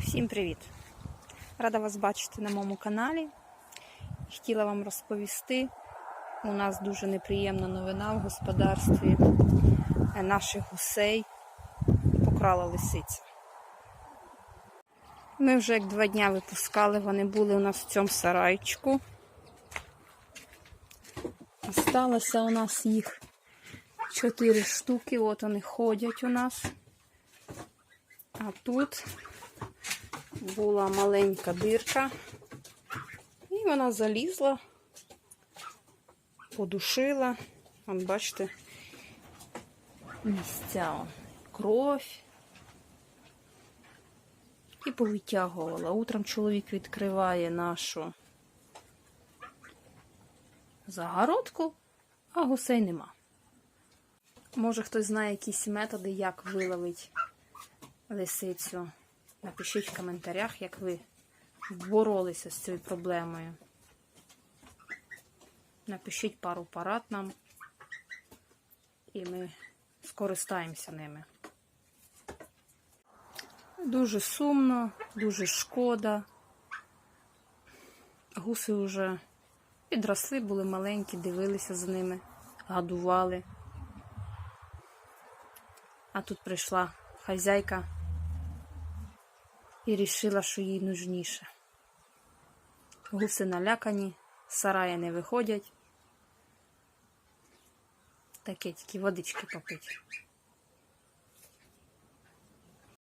Всім привіт! Рада вас бачити на моєму каналі. Хотіла вам розповісти. У нас дуже неприємна новина в господарстві. Е, Наших гусей покрала лисиця. Ми вже як два дня випускали, вони були у нас в цьому сарайчику. Осталося у нас їх чотири штуки, от вони ходять у нас. А тут була маленька дирка, і вона залізла, подушила. Вон, бачите, місця кров. І повитягувала. Утром чоловік відкриває нашу загородку, а гусей нема. Може, хтось знає якісь методи, як виловити лисицю. Напишіть в коментарях, як ви боролися з цією проблемою. Напишіть пару парад нам, і ми скористаємося ними. Дуже сумно, дуже шкода. Гуси вже підросли, були маленькі, дивилися за ними, гадували. А тут прийшла хазяйка і рішила, що їй нужніше. Гуси налякані, сараї не виходять. Таке тільки водички попить.